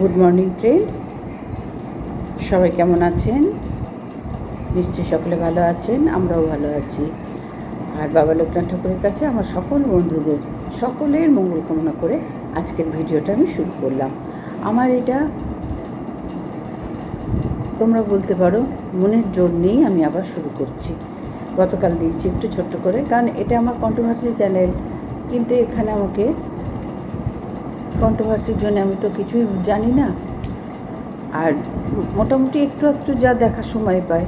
Good morning friends সবাই কেমন আছেন? নিশ্চয়ই সকলে ভালো আছেন, আমরাও ভালো আছি। আর বাবা লোকনাথ ঠাকুরের কাছে আমার সকল বন্ধুদের, সকলের মঙ্গল কামনা করে আজকের ভিডিওটা আমি শুরু করলাম। আমার এটা, তোমরা বলতে পারো, মনের জোর নিয়েই আমি আবার শুরু করছি। গতকাল দিয়েছি একটু ছোট্ট করে, কারণ এটা আমার কন্ট্রোভার্সি চ্যানেল কিন্তু এখানে আমাকে কন্ট্রোভার্সির জন্য আমি তো কিছুই জানি না। আর মোটামুটি একটু একটু যা দেখার সময় পায়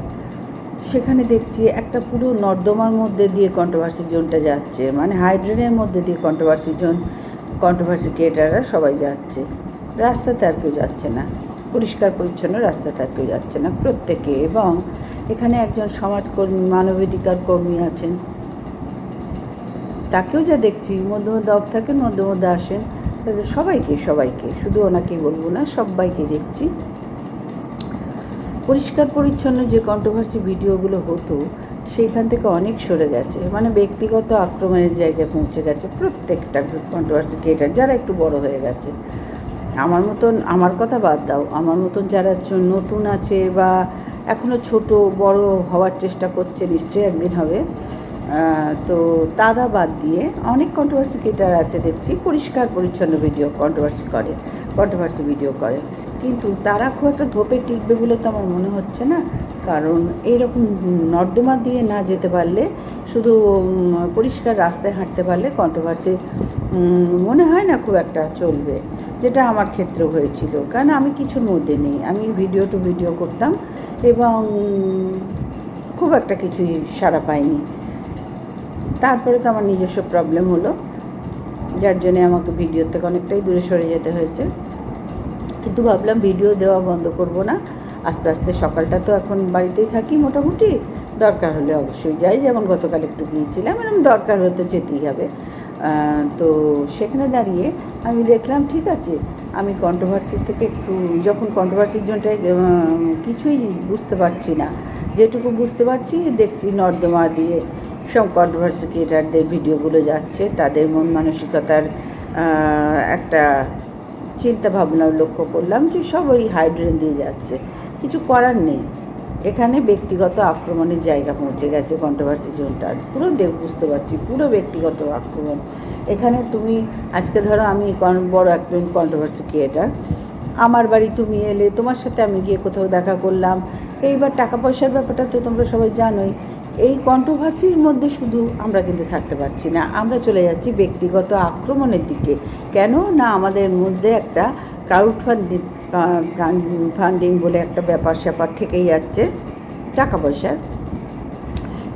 সেখানে দেখছি একটা পুরো নর্দমার মধ্যে দিয়ে কন্ট্রোভার্সি জোনটা যাচ্ছে। মানে হাইড্রেনের মধ্যে দিয়ে কন্ট্রোভার্সি জোন কন্ট্রোভার্সি ক্রিয়েটাররা সবাই যাচ্ছে। রাস্তাতে আর কেউ যাচ্ছে না। পরিষ্কার পরিচ্ছন্ন রাস্তাতে আর কেউ যাচ্ছে না প্রত্যেকে। এবং এখানে একজন সমাজকর্মী, মানবাধিকার কর্মী আছেন। তাকেও যা দেখছি মধ্যে মধ্যে অফ থাকেন মধ্যে মধ্যে আসেন। তাদের সবাইকে সবাইকে, শুধু ওনাকেই বলব না, সবাইকে দেখছি। পরিষ্কার পরিচ্ছন্ন যে কন্ট্রোভার্সি ভিডিওগুলো হতো, সেইখান থেকে অনেক সরে গেছে। মানে ব্যক্তিগত আক্রমণের জায়গায় পৌঁছে গেছে প্রত্যেকটা কন্ট্রোভার্সি ক্রিয়েটার যারা একটু বড় হয়ে গেছে। আমার মতন, আমার কথা বাদ দাও, আমার মতন যারা নতুন আছে বা এখনও ছোট, বড় হওয়ার চেষ্টা করছে, নিশ্চয়ই একদিন হবে। তো তারা বাদ দিয়ে অনেক কন্ট্রোভার্সি ক্রিয়েটার আছে দেখছি, পরিষ্কার পরিচ্ছন্ন ভিডিও কন্ট্রোভার্সি করে কন্ট্রোভার্সি ভিডিও করে। কিন্তু তারা খুব একটা ধোপে টিকবে বলে তো আমার মনে হচ্ছে না। কারণ এইরকম নর্দমা দিয়ে না যেতে পারলে, শুধু পরিষ্কার রাস্তায় হাঁটতে পারলে কন্ট্রোভার্সি মনে হয় না খুব একটা চলবে, যেটা আমার ক্ষেত্রেও হয়েছিল। কারণ আমি কিছুর মধ্যে নেই, আমি ভিডিও টু ভিডিও করতাম এবং খুব একটা কিছুই সাড়া পাইনি। তারপরে তো আমার নিজস্ব প্রবলেম হলো, যার জন্যে আমাকে ভিডিও থেকে অনেকটাই দূরে সরে যেতে হয়েছে। কিন্তু ভাবলাম ভিডিও দেওয়া বন্ধ করব না। আস্তে আস্তে সকালটা তো এখন বাড়িতেই থাকি মোটামুটি। দরকার হলে অবশ্যই যাই, যেমন গতকাল একটু গিয়েছিলাম এরকম দরকার হলে তো যেতেই হবে। তো সেখানে দাঁড়িয়ে আমি দেখলাম, ঠিক আছে, আমি কন্ট্রোভার্সি থেকে একটু, যখন কন্ট্রোভার্সির জন্যটায় কিছুই বুঝতে পারছি না। যেটুকু বুঝতে পারছি, দেখছি নর্দমা দিয়ে সব কন্ট্রোভার্সি ক্রিয়েটারদের ভিডিওগুলো যাচ্ছে, তাদের মন মানসিকতার একটা চিন্তা ভাবনা লক্ষ্য করলাম যে সব ওই হাইড্রেন দিয়ে যাচ্ছে। কিছু করার নেই। এখানে ব্যক্তিগত আক্রমণের জায়গা পৌঁছে গেছে কন্ট্রোভার্সি জোনটার পুরো দেখ, বুঝতে পারছি, পুরো ব্যক্তিগত আক্রমণ। এখানে তুমি, আজকে ধরো আমি বড় একজন কন্ট্রোভার্সি ক্রিয়েটার আমার বাড়ি তুমি এলে, তোমার সাথে আমি গিয়ে কোথাও দেখা করলাম। এইবার টাকা পয়সার ব্যাপারটা তো তোমরা সবাই জানোই। এই কন্ট্রোভার্সির মধ্যে শুধু আমরা কিন্তু থাকতে পারছি না, আমরা চলে যাচ্ছি ব্যক্তিগত আক্রমণের দিকে। কেন? না, আমাদের মধ্যে একটা ক্রাউড ফান্ডিং ফান্ডিং বলে একটা ব্যাপার স্যাপার থেকেই যাচ্ছে, টাকা পয়সার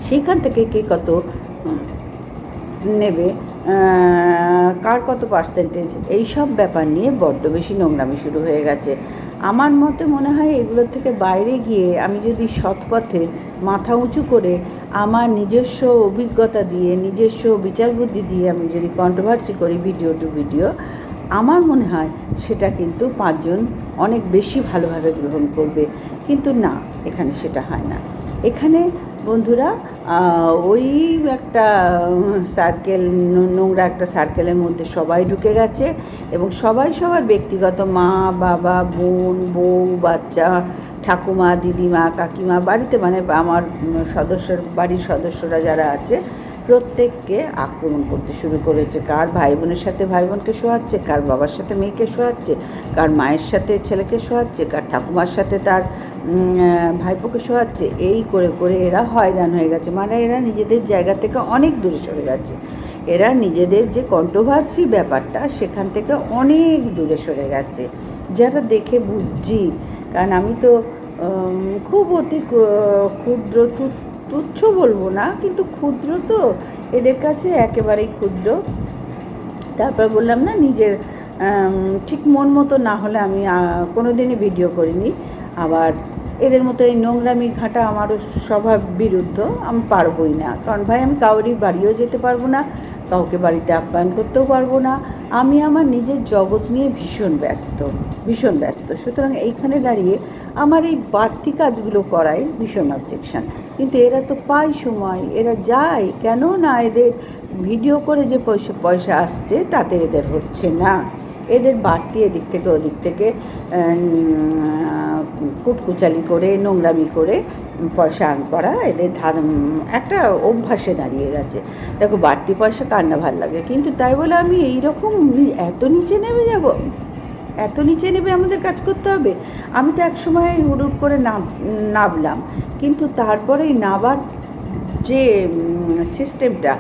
সেইখান থেকে কে কত নেবে কার কত পার্সেন্টেজ এইসব ব্যাপার নিয়ে বড্ড বেশি নোংরামি শুরু হয়ে গেছে। আমার মতে মনে হয় এগুলোর থেকে বাইরে গিয়ে আমি যদি সৎপথে মাথা উঁচু করে আমার নিজস্ব অভিজ্ঞতা দিয়ে, নিজস্ব বিচার বুদ্ধি দিয়ে আমি যদি কন্ট্রোভার্সি করি ভিডিও টু ভিডিও আমার মনে হয় সেটা কিন্তু পাঁচজন অনেক বেশি ভালোভাবে গ্রহণ করবে। কিন্তু না, এখানে সেটা হয় না। এখানে বন্ধুরা ওই একটা সার্কেল নোংরা একটা সার্কেলের মধ্যে সবাই ঢুকে গেছে এবং সবাই সবার ব্যক্তিগত মা, বাবা, বোন, বউ, বাচ্চা, ঠাকুমা, দিদিমা, কাকিমা, বাড়িতে মানে আমার সদস্যের, বাড়ির সদস্যরা যারা আছে প্রত্যেককে আক্রমণ করতে শুরু করেছে। কার ভাই বোনের সাথে ভাই বোনকে শোয়াচ্ছে, কার বাবার সাথে মেয়েকে শোয়াচ্ছে, কার মায়ের সাথে ছেলেকে শোয়াচ্ছে, কার ঠাকুমার সাথে তার ভাইপোকে শোয়াচ্ছে, এই করে করে এরা হয়রান হয়ে গেছে। মানে এরা নিজেদের জায়গা থেকে অনেক দূরে সরে গেছে। এরা নিজেদের যে কন্ট্রোভার্সি ব্যাপারটা, সেখান থেকে অনেক দূরে সরে গেছে। যারা দেখে বুঝছি, কারণ আমি তো খুব অতি ক্ষুদ্র তুচ্ছ বলব না, কিন্তু ক্ষুদ্র তো, এদের কাছে একেবারেই ক্ষুদ্র। তারপর বললাম না, নিজের ঠিক মন মতো না হলে আমি কোনো দিনই ভিডিও করিনি। আবার এদের মতো এই নোংরামি ঘাটা আমারও স্বভাব বিরুদ্ধ, আমি পারবই না। কারণ ভাই, আমি কাউরির বাড়িও যেতে পারব না, কাউকে বাড়িতে আপ্যায়ন করতেও পারব না। আমি আমার নিজের জগৎ নিয়ে ভীষণ ব্যস্ত ভীষণ ব্যস্ত। সুতরাং এইখানে দাঁড়িয়ে আমার এই বাড়তি কাজগুলো করাই ভীষণ অবজেকশন কিন্তু এরা তো পায় সময়, এরা যায়। কেন না? এদের ভিডিও করে যে পয়সা পয়সা আসছে, তাতে এদের হচ্ছে না। এদের বাড়তি এদিক থেকে ওদিক থেকে কুটকুচালি করে, নোংরামি করে পয়সা আর্ন করা এদের ধার একটা অভ্যাসে দাঁড়িয়ে গেছে। দেখো, বাড়তি পয়সা কার না ভালো লাগে? কিন্তু তাই বলে আমি এইরকম এত নিচে নেমে যাব? এত নিচে নেবে আমাদের কাজ করতে হবে? আমি তো এক সময় হুড়ুট করে নাম নামলাম কিন্তু তারপরে নাবার যে সিস্টেমটা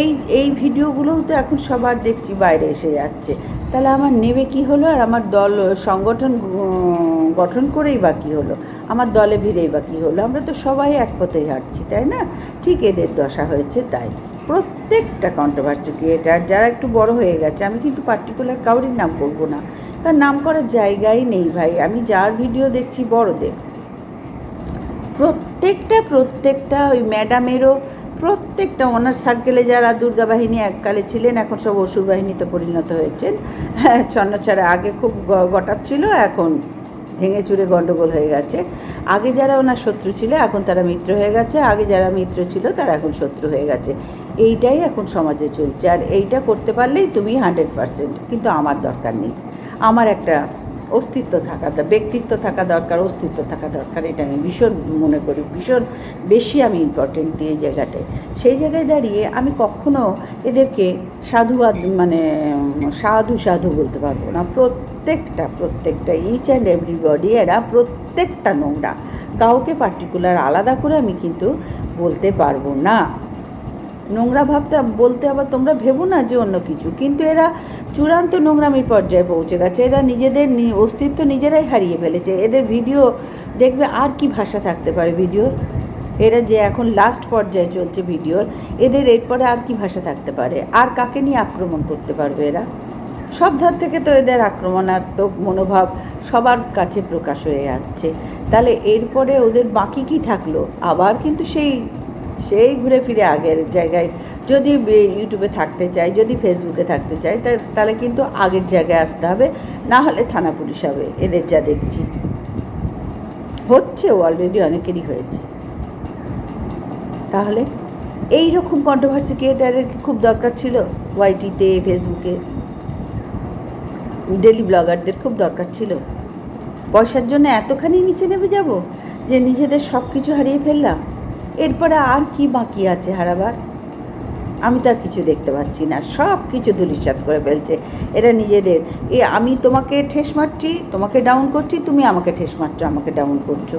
এই এই ভিডিওগুলোও তো এখন সবার দেখছি বাইরে এসে যাচ্ছে। তাহলে আমার নেবে কি হলো? আর আমার দল, সংগঠন গঠন করেই বা কী হলো? আমার দলে ভিড়েই বা কী হলো? আমরা তো সবাই এক পথেই হাঁটছি, তাই না? ঠিক এদের দশা হয়েছে তাই। প্রত্যেকটা কন্ট্রোভার্সি ক্রিয়েটার যারা একটু বড় হয়ে গেছে, আমি কিন্তু পার্টিকুলার কাউরির নাম করব না। তার নাম করার জায়গাই নেই ভাই। আমি যার ভিডিও দেখছি, বড়দের। প্রত্যেকটা প্রত্যেকটা ওই ম্যাডামেরও প্রত্যেকটা ওনার সার্কেলে যারা দুর্গা বাহিনী এককালে ছিলেন, এখন সব অসুর বাহিনীতে পরিণত হয়েছেন। হ্যাঁ ছন্নছাড়া আগে খুব গটাপ ছিল, এখন ভেঙে চুরে গণ্ডগোল হয়ে গেছে। আগে যারা ওনার শত্রু ছিল, এখন তারা মিত্র হয়ে গেছে। আগে যারা মিত্র ছিল, তারা এখন শত্রু হয়ে গেছে। এইটাই এখন সমাজে চলছে। আর এইটা করতে পারলেই তুমি হান্ড্রেড পারসেন্ট কিন্তু আমার দরকার নেই। আমার একটা অস্তিত্ব থাকা ব্যক্তিত্ব থাকা দরকার, অস্তিত্ব থাকা দরকার, এটা আমি ভীষণ মনে করি, ভীষণ বেশি আমি ইম্পর্টেন্ট দিই এই জায়গাটায় সেই জায়গায় দাঁড়িয়ে আমি কখনো এদেরকে সাধুবাদ মানে সাধু সাধু বলতে পারব না। প্রত্যেকটা প্রত্যেকটা ইচ অ্যান্ড এভরিবডি এরা প্রত্যেকটা নোংরা। কাউকে পার্টিকুলার আলাদা করে আমি কিন্তু বলতে পারব না। নোংরা ভাবতে বলতে আবার তোমরা ভেবো না যে অন্য কিছু। কিন্তু এরা চূড়ান্ত নোংরামির পর্যায়ে পৌঁছে গেছে। এরা নিজেদের অস্তিত্ব নিজেরাই হারিয়ে ফেলেছে। এদের ভিডিও দেখবে আর কি ভাষা থাকতে পারে ভিডিওর? এরা যে এখন লাস্ট পর্যায়ে চলছে ভিডিওর, এদের এরপরে আর কি ভাষা থাকতে পারে? আর কাকে নিয়ে আক্রমণ করতে পারবে এরা? সব ধার থেকে তো এদের আক্রমণাত্মক মনোভাব সবার কাছে প্রকাশ হয়ে যাচ্ছে। তাহলে এরপরে ওদের বাকি কি থাকল? আবার কিন্তু সেই সেই ঘুরে ফিরে আগের জায়গায় যদি ইউটিউবে থাকতে চাই, যদি ফেসবুকে থাকতে চাই তাহলে কিন্তু আগের জায়গায় আসতে হবে। না হলে থানা পুলিশ হবে, এদের যা দেখছি। হচ্ছে অলরেডি অনেকেরই হয়েছে। তাহলে এই রকম কন্ট্রোভার্সি ক্রিয়েটারের খুব দরকার ছিল? ওয়াইটিতে ফেসবুকে ডেলি ব্লগারদের খুব দরকার ছিল। পয়সার জন্য এতখানি নিচে নেমে যাব যে নিজেদের সব কিছু হারিয়ে ফেললাম। এরপরে আর কি বাকি আছে হারাবার? আমি তো আর কিছু দেখতে পাচ্ছি না। সব কিছু ধুলিসাৎ করে ফেলছে। এরা নিজেদের। এ, আমি তোমাকে ঠেস মারছি, তোমাকে ডাউন করছি, তুমি আমাকে ঠেস মারছো, আমাকে ডাউন করছ।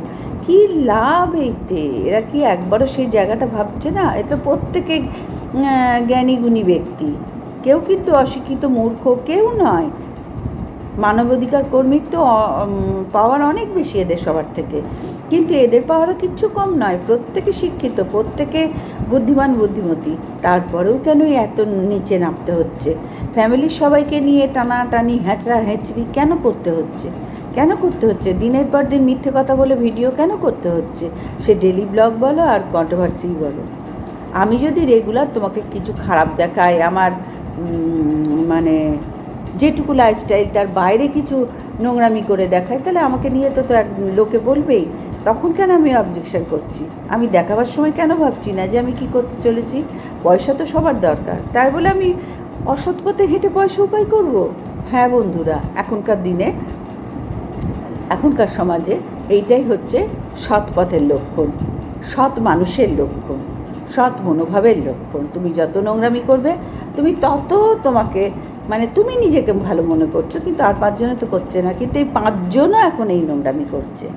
কি লাভ এইতে এরা কি একবারও সেই জায়গাটা ভাবছে না? এটা প্রত্যেকে জ্ঞানী গুণী ব্যক্তি। কেউ কিন্তু অশিক্ষিত মূর্খ, কেউ নয়। মানবাধিকার কর্মীর তো পাওয়ার অনেক বেশি এদের সবার থেকে। কিন্তু এদের পাওয়ারও কিচ্ছু কম নয়। প্রত্যেকে শিক্ষিত, প্রত্যেকে বুদ্ধিমান বুদ্ধিমতী, তারপরেও কেন এত নিচে নামতে হচ্ছে? ফ্যামিলির সবাইকে নিয়ে টানাটানি হ্যাঁচড়া হ্যাঁচড়ি কেন করতে হচ্ছে? কেন করতে হচ্ছে? দিনের পর দিন মিথ্যে কথা বলে ভিডিও কেন করতে হচ্ছে? সে ডেলি ব্লগ বলো আর কন্ট্রোভার্সি বলো। আমি যদি রেগুলার তোমাকে কিছু খারাপ দেখাই, আমার মানে যেটুকু লাইফস্টাইল তার বাইরে কিছু নোংরামি করে দেখায় তাহলে আমাকে নিয়ে তো তো এক লোকে বলবেই তখন কেন আমি অবজেকশন করছি? আমি দেখাবার সময় কেন ভাবছি না যে আমি কি করতে চলেছি? পয়সা তো সবার দরকার। তাই বলে আমি অসৎ পথে হেঁটে পয়সা উপায় করব? হ্যাঁ বন্ধুরা, এখনকার দিনে, এখনকার সমাজে এইটাই হচ্ছে সৎ পথের লক্ষণ, সৎ মানুষের লক্ষণ, সৎ মনোভাবের লক্ষণ। তুমি যত নোংরামি করবে, তুমি তত তোমাকে মানে তুমি নিজেকে ভালো মনে করছ, কিন্তু আর পাঁচজনে তো করছে না। কিন্তু এই পাঁচজনও এখন এই নোংরামি করছে।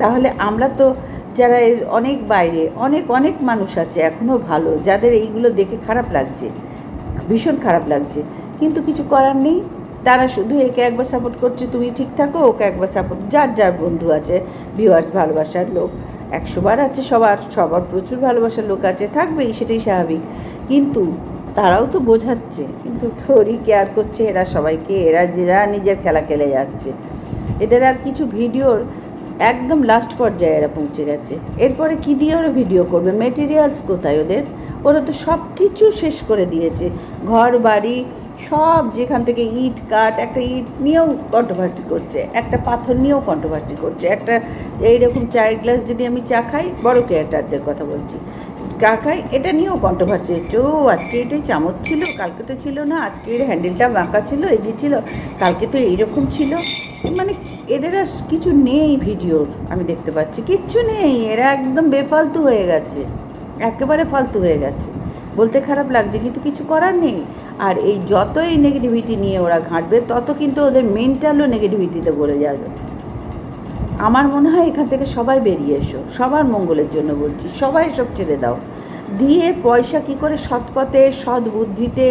তাহলে আমরা তো যারা অনেক বাইরে, অনেক অনেক মানুষ আছে এখনও ভালো, যাদের এইগুলো দেখে খারাপ লাগছে, ভীষণ খারাপ লাগছে। কিন্তু কিছু করার নেই। তারা শুধু একে একবার সাপোর্ট করছে, তুমি ঠিক থাকো, ওকে একবার সাপোর্ট যার যার বন্ধু আছে ভিউয়ার্স ভালোবাসার লোক, একশোবার আছে, সবার সবার প্রচুর ভালোবাসার লোক আছে, থাকবেই, সেটাই স্বাভাবিক। কিন্তু তারাও তো বোঝাচ্ছে, কিন্তু থরি কেয়ার করছে এরা সবাইকে, এরা যারা নিজের খেলা খেলে যাচ্ছে। এদের আর কিছু ভিডিওর একদম লাস্ট পর্যায়ে এরা পৌঁছে গেছে। এরপরে কি দিয়ে ওরা ভিডিও করবে? মেটেরিয়ালস কোথায় ওদের? ওরা তো সব কিছু শেষ করে দিয়েছে। ঘর, বাড়ি, সব যেখান থেকে ইট, কাঠ, একটা ইট নিয়েও কন্ট্রোভার্সি করছে। একটা পাথর নিয়েও কন্ট্রোভার্সি করছে। একটা এইরকম চায়ের গ্লাস যদি আমি চা খাই, বড় ক্রিয়েটারদের কথা বলছি। কাকাই এটা নিয়েও কন্ট্রোভার্সি হচ্ছে। ও, আজকে এটাই চামচ ছিল, কালকে তো ছিল না। আজকে এর হ্যান্ডেলটা বাঁকা ছিল এটি ছিল, কালকে তো এইরকম ছিল। মানে এদের আর কিছু নেই ভিডিওর, আমি দেখতে পাচ্ছি। কিচ্ছু নেই, এরা একদম বেফালতু হয়ে গেছে। একেবারে ফালতু হয়ে গেছে। বলতে খারাপ লাগছে, কিন্তু কিছু করার নেই। আর এই যত এই নেগেটিভিটি নিয়ে ওরা ঘাঁটবে, তত কিন্তু ওদের মেন্টালও নেগেটিভিটিতে ভরে যাবে। আমার মনে হয় এখান থেকে সবাই বেরিয়ে এসো। সবার মঙ্গলের জন্য বলছি, সবাই সব ছেড়ে দাও। দিয়ে পয়সা কি করে সৎ পথে সৎ বুদ্ধিতে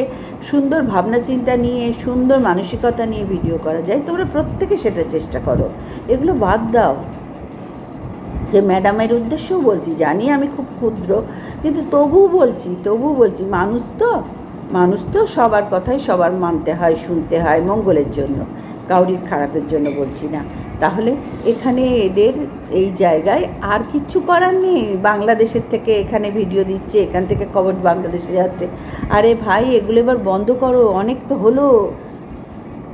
সুন্দর ভাবনা চিন্তা নিয়ে, সুন্দর মানসিকতা নিয়ে ভিডিও করা যায়? তোমরা প্রত্যেকে সেটা চেষ্টা করো। এগুলো বাদ দাও। যে ম্যাডামের উদ্দেশ্যও বলছি, জানি আমি খুব ক্ষুদ্র, কিন্তু তবুও বলছি তবুও বলছি, মানুষ তো মানুষ তো সবার কথাই সবার মানতে হয়, শুনতে হয় মঙ্গলের জন্য, কাউরির খারাপের জন্য বলছি না। তাহলে এখানে এদের এই জায়গায় আর কিচ্ছু করার নেই। বাংলাদেশের থেকে এখানে ভিডিও দিচ্ছে, এখান থেকে খবর বাংলাদেশে যাচ্ছে। আরে ভাই, এগুলো এবার বন্ধ করো, অনেক তো হলো।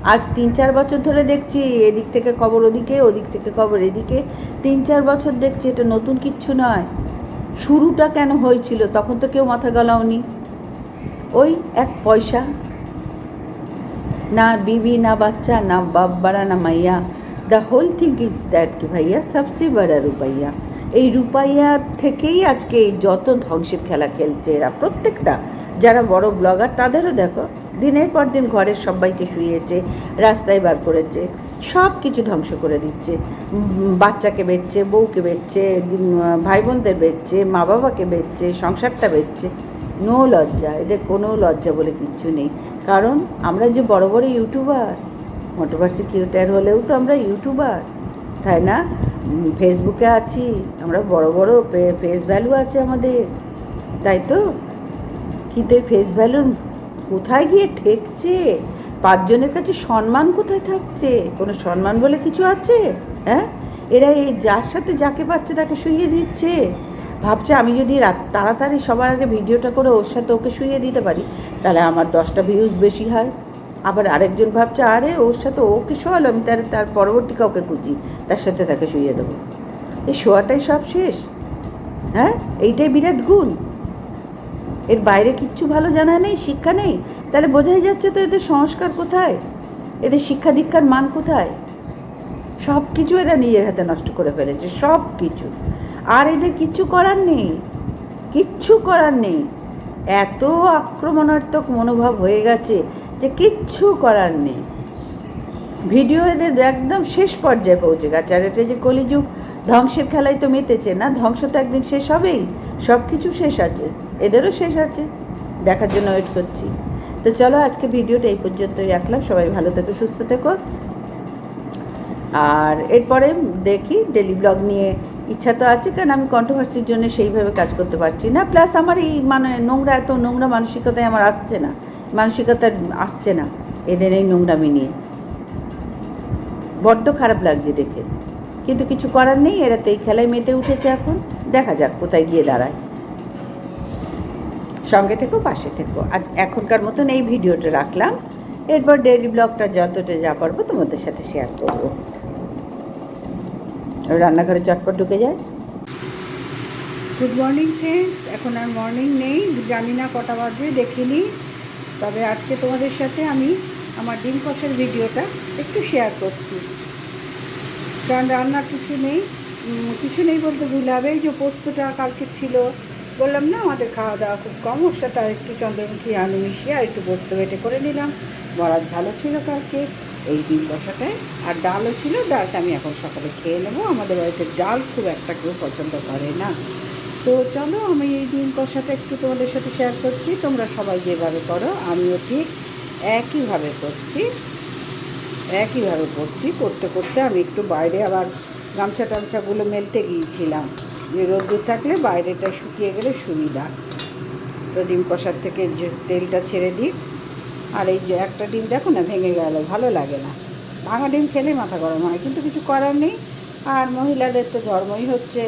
আজ তিন চার বছর ধরে দেখছি, এদিক থেকে খবর ওদিকে, ওদিক থেকে খবর এদিকে। তিন চার বছর দেখছি, এটা নতুন কিচ্ছু নয়। শুরুটা কেন হয়েছিল? তখন তো কেউ মাথা গলাওনি। ওই এক পয়সা। না বিবি, না বাচ্চা, না বাপ বাড়া না মাইয়া। The whole thing is that কি ভাইয়া? সবচেয়ে বড় রুপাইয়া। এই রুপাইয়া থেকেই আজকে এই যত ধ্বংসের খেলা খেলছে এরা। প্রত্যেকটা। যারা বড় ব্লগার, তাদেরও দেখো, দিনের পর দিন ঘরের সবাইকে শুয়েছে, রাস্তায় বার করেছে সব কিছু ধ্বংস করে দিচ্ছে। বাচ্চাকে বেচছে, বউকে বেচছে ভাই বোনদের বেচছে মা বাবাকে বেচছে, সংসারটা বেচছে। নো লজ্জা। এদের কোনো লজ্জা বলে কিচ্ছু নেই। কারণ আমরা যে বড় বড় ইউটিউবার মোটোভার্সি কিউটার হলেও তো আমরা ইউটিউবার তাই না? ফেসবুকে আছি, আমরা বড় বড় ফেস ভ্যালু আছে আমাদের, তাই তো? কিন্তু এই ফেস ভ্যালু কোথায় গিয়ে ঠেকছে? পাঁচজনের কাছে সম্মান কোথায় থাকছে? কোনো সম্মান বলে কিছু আছে? হ্যাঁ? এরা এই যার সাথে যাকে পাচ্ছে তাকে শুইয়ে দিচ্ছে। ভাবছে আমি যদি তাড়াতাড়ি সবার আগে ভিডিওটা করে ওর সাথে ওকে শুইয়ে দিতে পারি, তাহলে আমার দশটা ভিউজ বেশি হয়। আবার আরেকজন ভাবছে, আরে, ওর সাথে ওকে শোয়ালো, আমি তার তার পরবর্তী কাউকে খুঁজি, তার সাথে তাকে শুইয়ে দেবো। এই শোয়াটাই সব শেষ। হ্যাঁ এইটাই বিরাট গুণ। এর বাইরে কিচ্ছু ভালো জানা নেই, শিক্ষা নেই। তাহলে বোঝাই যাচ্ছে তো এদের সংস্কার কোথায়? এদের শিক্ষা দীক্ষার মান কোথায়? সব কিছু এরা নিজের হাতে নষ্ট করে ফেলেছে সব কিছু আর এদের কিচ্ছু করার নেই, কিচ্ছু করার নেই। এত আক্রমণাত্মক মনোভাব হয়ে গেছে যে কিচ্ছু করার নেই। ভিডিও এদের একদম শেষ পর্যায়ে পৌঁছে গেছে। আর এটা যে কলিযুগ, ধ্বংসের খেলায় তো মেতেছে না, ধ্বংস তো একদিন শেষ হবেই। সব কিছু শেষ আছে, এদেরও শেষ আছে। দেখার জন্য ওয়েট করছি। তো চলো আজকে ভিডিওটা এই পর্যন্তই রাখলাম। সবাই ভালো থেকো, সুস্থ থেকো। আর এরপরে দেখি ডেলি ব্লগ নিয়ে ইচ্ছা তো আছে, কারণ আমি কন্ট্রোভার্সির জন্য সেইভাবে কাজ করতে পারছি না। প্লাস আমার এই মানে নোংরা, এত নোংরা মানসিকতায় আমার আসছে না। মানসিকতা আসছে না এদের এই নোংরামি নিয়ে। বড্ড খারাপ লাগছে দেখে। কিন্তু কিছু করার নেই, এরা তো এই খেলায় মেতে উঠেছে এখন। দেখা যাক কোথায় গিয়ে দাঁড়ায়। সঙ্গে থেকো, পাশে থেকো। আজ এখনকার মতন এই ভিডিওটা রাখলাম। এরপর ডেইলি ব্লগটা যতটা যা পারব তোমাদের সাথে শেয়ার করব। রান্নাঘরে চটপট ঢুকে যায়। গুড মর্নিং ফ্রেন্ডস এখন আর মর্নিং নেই। জানি না কটা বাজবে দেখিনি। তবে আজকে তোমাদের সাথে আমি আমার ডিম কষার ভিডিওটা একটু শেয়ার করছি। কারণ রান্নার কিছু নেই কিছু নেই বলতে ভুল হবে। এই যে পোস্তটা কালকে ছিল, বললাম, না, আমাদের খাওয়া দাওয়া খুব কম। ওর সাথে আর একটু চন্দ্রমুখী আলু মিশিয়ে আর একটু পোস্ত বেটে করে নিলাম। বড়ার ঝালও ছিল কালকে, এই ডিম কষাটায়। আর ডালও ছিল, ডালটা আমি এখন সকালে খেয়ে নেব। আমাদের বাড়িতে ডাল খুব একটা কেউ পছন্দ করে না। তো চলো, আমি এই ডিম কষাটা একটু তোমাদের সাথে শেয়ার করছি। তোমরা সবাই যেভাবে করো, আমিও ঠিক একইভাবে করছি। একইভাবে করছি, করতে করতে আমি একটু বাইরে আবার গামছা টামছাগুলো মেলতে গিয়েছিলাম। যে রোদ্দুর থাকলে বাইরেটা শুকিয়ে গেলে সুবিধা। তো ডিম কষার থেকে তেলটা ছেড়ে দিই। আর এই যে একটা ডিম দেখো না, ভেঙে গেল, ভালো লাগে না। ভাঙা ডিম খেলে মাথা গরম হয়, কিন্তু কিছু করার নেই। আর মহিলাদের তো ধর্মই হচ্ছে।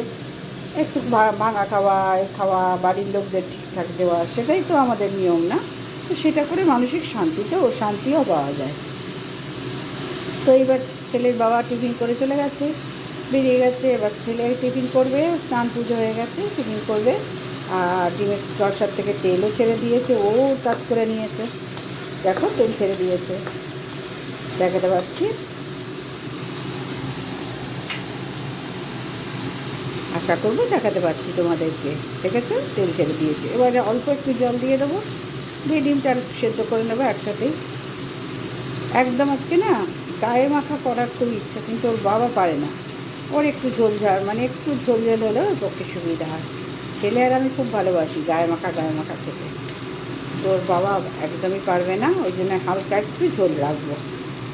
একটু ভাঙা খাওয়া খাওয়া, বাড়ির লোকদের ঠিকঠাক দেওয়া, সেটাই তো আমাদের নিয়ম, না? তো সেটা করে মানসিক শান্তিতে ও শান্তিও পাওয়া যায়। তো এবার ছেলের বাবা টিফিন করে চলে গেছে, বেরিয়ে গেছে, এবার ছেলে টিফিন করবে, স্নান পুজো হয়ে গেছে, টিফিন করবে, আর ডিমের রসার থেকে তেলও ছেড়ে দিয়েছে, ও কাজ করে নিয়েছে। দেখো, তেল ছেড়ে দিয়েছে। দেখাতে পাচ্ছি। আশা করব দেখাতে পাচ্ছি তোমাদেরকে, ঠিক আছে? তেল ছেড়ে দিয়েছে। এবারে অল্প একটু জল দিয়ে দেবো। দিয়ে ডিমটা সেদ্ধ করে নেব একসাথেই। একদম আজকে না গায়ে মাখা করার খুব ইচ্ছা, কিন্তু ওর বাবা পারে না। ওর একটু ঝোল ঝাল মানে একটু ঝোল ঝোল হলে ওর পক্ষে সুবিধা হয়। ছেলে আর আমি খুব ভালোবাসি গায়ে মাখা গায়ে মাখা খেতে। তো ওর বাবা একদমই পারবে না, ওই জন্য হালকা একটু ঝোল রাখব।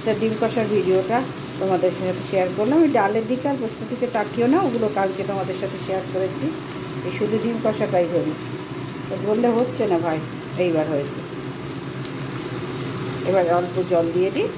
তা ডিম কষার ভিডিওটা তোমাদের সাথে শেয়ার করলাম। ওই ডালের দিকে আর প্রস্তুতিকে তাকিও না, ওগুলো কালকে তোমাদের সাথে শেয়ার করেছি। এই শুধু ডিম কষাটাই করি তো বললে হচ্ছে না ভাই, এইবার হয়েছে। এবার অল্প জল দিয়ে দিই।